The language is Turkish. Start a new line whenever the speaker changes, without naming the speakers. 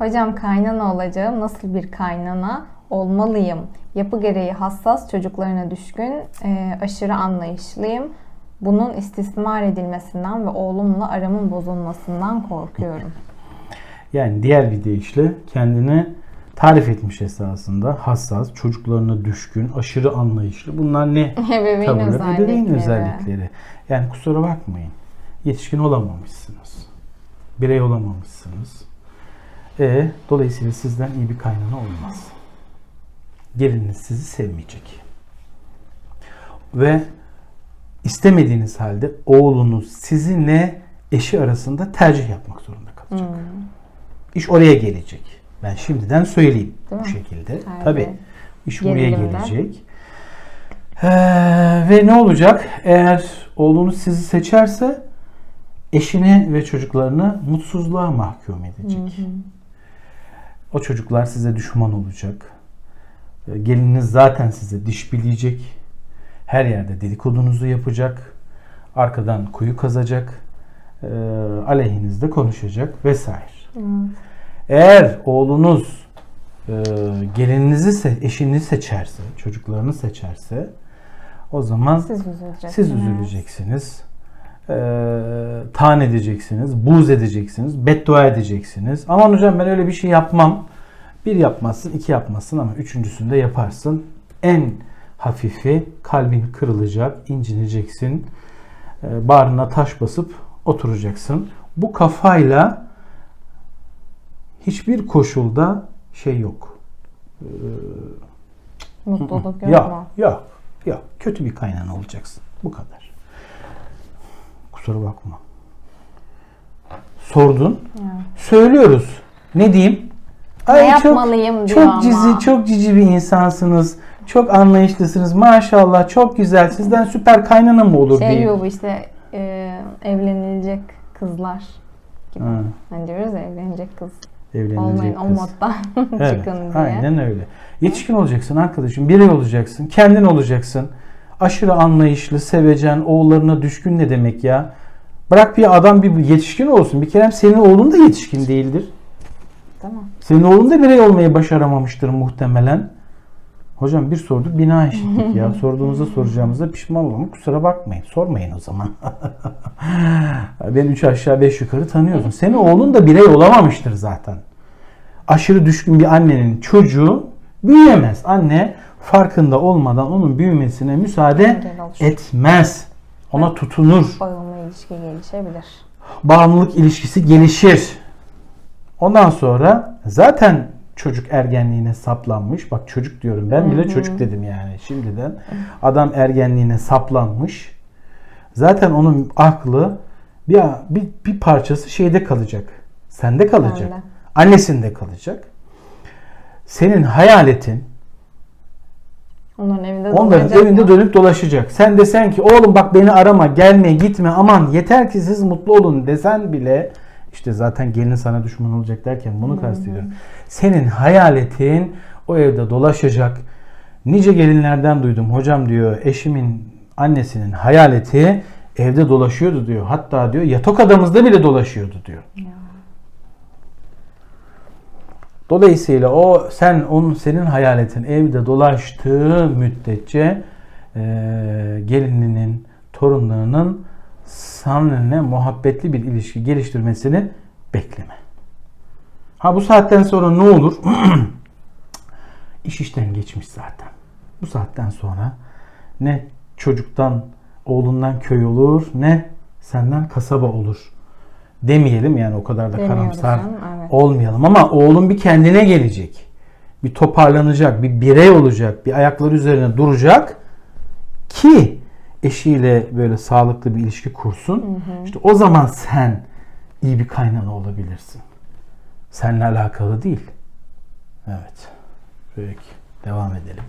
Hocam kaynana olacağım. Nasıl bir kaynana olmalıyım? Yapı gereği hassas, çocuklarına düşkün, e, aşırı anlayışlıyım. Bunun istismar edilmesinden ve oğlumla aramın bozulmasından korkuyorum.
Yani diğer bir deyişle kendini tarif etmiş esasında. Hassas, çocuklarına düşkün, aşırı anlayışlı. Bunlar ne?
Ebeveyn
Tavırlar,
özellikleri.
ebeveyn özellikleri. Yani kusura bakmayın. Yetişkin olamamışsınız. Birey olamamışsınız. E, dolayısıyla sizden iyi bir kaynana olmaz. Gelininiz sizi sevmeyecek. Ve istemediğiniz halde oğlunuz sizinle eşi arasında tercih yapmak zorunda kalacak.
Hmm.
İş oraya gelecek. Ben şimdiden söyleyeyim
Değil
bu
mi?
şekilde.
Tabii.
Tabii. İş
Gerilimden.
gelecek. Ee, ve ne olacak? Eğer oğlunuz sizi seçerse eşini ve çocuklarını mutsuzluğa mahkum edecek. O çocuklar size düşman olacak. Ee, Gelininiz zaten size diş bileyecek. Her yerde dedikodunuzu yapacak. Arkadan kuyu kazacak. Ee, aleyhinizde konuşacak vesaire.
Evet.
Eğer oğlunuz e, gelininizi, eşini seçerse, çocuklarını seçerse o zaman
Siz üzüleceksiniz.
siz üzüleceksiniz. E, tan edeceksiniz, buz edeceksiniz, beddua edeceksiniz. Aman hocam ben öyle bir şey yapmam. Bir yapmazsın, iki yapmazsın ama üçüncüsünde yaparsın. En hafifi kalbin kırılacak, incineceksin. E, bağrına taş basıp oturacaksın. Bu kafayla hiçbir koşulda şey yok.
Mutluluk yok mu?
Yok, yok, yok. Kötü bir kaynana olacaksın. Bu kadar. Kusura bakma. Sordun.
Evet.
Söylüyoruz. Ne diyeyim?
Ne
çok,
yapmalıyım diyor
çok
ama.
cizi, çok cici bir insansınız. Çok anlayışlısınız. Maşallah çok güzel. Sizden süper kaynana mı olur
Şey
diyeyim.
yok bu işte e, evlenilecek kızlar gibi.
Ha,
Hani diyoruz ya evlenecek kız.
evlenilecek
Olmayın o
kız.
modda
Evet,
çıkın diye.
Aynen öyle. Yetişkin olacaksın arkadaşım. Birey olacaksın. Kendin olacaksın. Aşırı anlayışlı, sevecen, oğullarına düşkün ne demek ya? Bırak bir adam bir yetişkin olsun. Bir kere senin oğlun da yetişkin değildir.
Değil mi?
Senin oğlun da birey olmayı başaramamıştır muhtemelen. Hocam bir sorduk bina eşitlik ya. Sorduğunuzda soracağımızda pişman olma. Kusura bakmayın. Sormayın o zaman. ben üç aşağı beş yukarı tanıyorsun. Senin oğlun da birey olamamıştır zaten. Aşırı düşkün bir annenin çocuğu büyüyemez. Anne farkında olmadan onun büyümesine müsaade etmez. Ona tutunur
Bağımlı ilişki gelişebilir.
bağımlılık ilişkisi gelişir. Ondan sonra zaten çocuk ergenliğine saplanmış. Bak çocuk diyorum ben bile çocuk dedim yani şimdiden. Adam ergenliğine saplanmış. Zaten onun aklı bir, bir, bir parçası şeyde kalacak. Sende kalacak.
Bende.
Annesinde kalacak. Senin hayaletin
Onların evinde
Onların evinde
mı?
dönüp dolaşacak. Sen desen ki oğlum bak beni arama, gelme, gitme aman yeter ki siz mutlu olun desen bile işte zaten gelin sana düşman olacak derken bunu kastediyorum. Senin hayaletin o evde dolaşacak. Nice gelinlerden duydum. Hocam diyor eşimin annesinin hayaleti evde dolaşıyordu diyor. Hatta diyor yatak adamızda bile dolaşıyordu diyor. Dolayısıyla o sen onun senin hayaletin evde dolaştığı müddetçe e, gelininin, torunlarının seninle muhabbetli bir ilişki geliştirmesini bekleme. Ha bu saatten sonra ne olur? İş işten geçmiş zaten. Bu saatten sonra ne çocuktan, oğlundan köy olur ne senden kasaba olur. Demeyelim yani o kadar da
Demiyoruz
karamsar
canım, evet.
olmayalım ama oğlum bir kendine gelecek. Bir toparlanacak, bir birey olacak, bir ayakları üzerine duracak ki eşiyle böyle sağlıklı bir ilişki kursun. İşte o zaman sen iyi bir kaynana olabilirsin. Seninle alakalı değil. Evet. Peki. Devam edelim.